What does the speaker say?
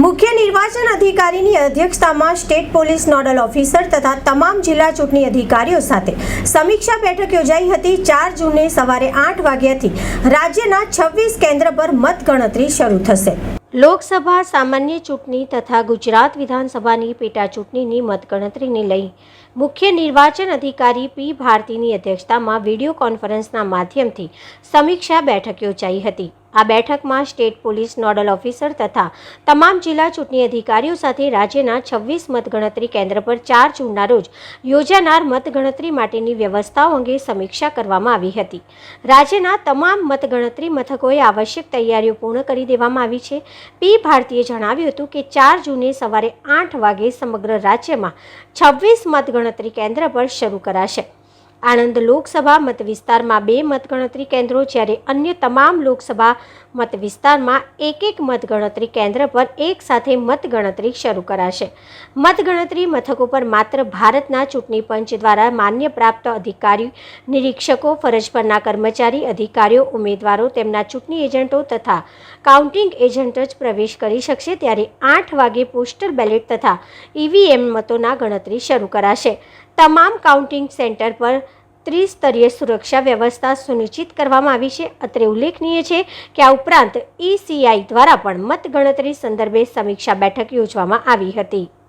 મુખ્ય નિર્વાચન અધિકારીની અધ્યક્ષતામાં સ્ટેટ પોલીસ નોડલ ઓફિસર તથા તમામ જિલ્લા ચૂંટણી અધિકારીઓ સાથે સમીક્ષા બેઠક યોજાઈ હતી. ચાર જૂને સવારે આઠ વાગ્યાથી રાજ્યના છવ્વીસ કેન્દ્ર પર મતગણતરી શરૂ થશે. લોકસભા સામાન્ય ચૂંટણી તથા ગુજરાત વિધાનસભાની પેટા ચૂંટણીની મતગણતરીને લઈ મુખ્ય નિર્વાચન અધિકારી પી ભારતીની અધ્યક્ષતામાં વીડિયો કોન્ફરન્સના માધ્યમથી સમીક્ષા બેઠક યોજાઈ હતી. આ બેઠકમાં સ્ટેટ પોલીસ, નોડલ ઓફિસર તથા તમામ જિલ્લા ચૂંટણી અધિકારીઓ સાથે રાજ્યના છવ્વીસ મતગણતરી કેન્દ્ર પર ચાર જૂનના રોજ યોજાનાર મતગણતરી માટેની વ્યવસ્થાઓ અંગે સમીક્ષા કરવામાં આવી હતી. રાજ્યના તમામ મતગણતરી મથકોએ આવશ્યક તૈયારીઓ પૂર્ણ કરી દેવામાં આવી છે. પી. ભારતીએ જણાવ્યું હતું કે ચાર જૂને સવારે આઠ વાગે સમગ્ર રાજ્યમાં છવ્વીસ મતગણતરી કેન્દ્ર પર શરૂ કરાશે. આણંદ લોકસભા મત વિસ્તારમાં બે મતગણતરી કેન્દ્રો જ્યારે અન્ય તમામ લોકસભા મત વિસ્તારમાં એક એક મતગણતરી કેન્દ્ર પર એક સાથે મતગણતરી શરૂ કરાશે. મતગણતરી મથકો પર માત્ર ભારતના ચૂંટણી પંચ દ્વારા માન્ય પ્રાપ્ત અધિકારી, નિરીક્ષકો, ફરજ પરના કર્મચારી, અધિકારીઓ, ઉમેદવારો, તેમના ચૂંટણી એજન્ટો તથા કાઉન્ટિંગ એજન્ટ જ પ્રવેશ કરી શકશે ત્યારે આઠ વાગે પોસ્ટલ બેલેટ તથા ઈવીએમ મતોના ગણતરી શરૂ કરાશે. તમામ કાઉન્ટિંગ સેન્ટર પર ત્રિસ્તરીય સુરક્ષા વ્યવસ્થા સુનિશ્ચિત કરવામાં આવી છે. અત્રે ઉલ્લેખનીય છે કે આ ઉપરાંત ઈસીઆઈ દ્વારા પણ મતગણતરી સંદર્ભે સમીક્ષા બેઠક યોજવામાં આવી હતી.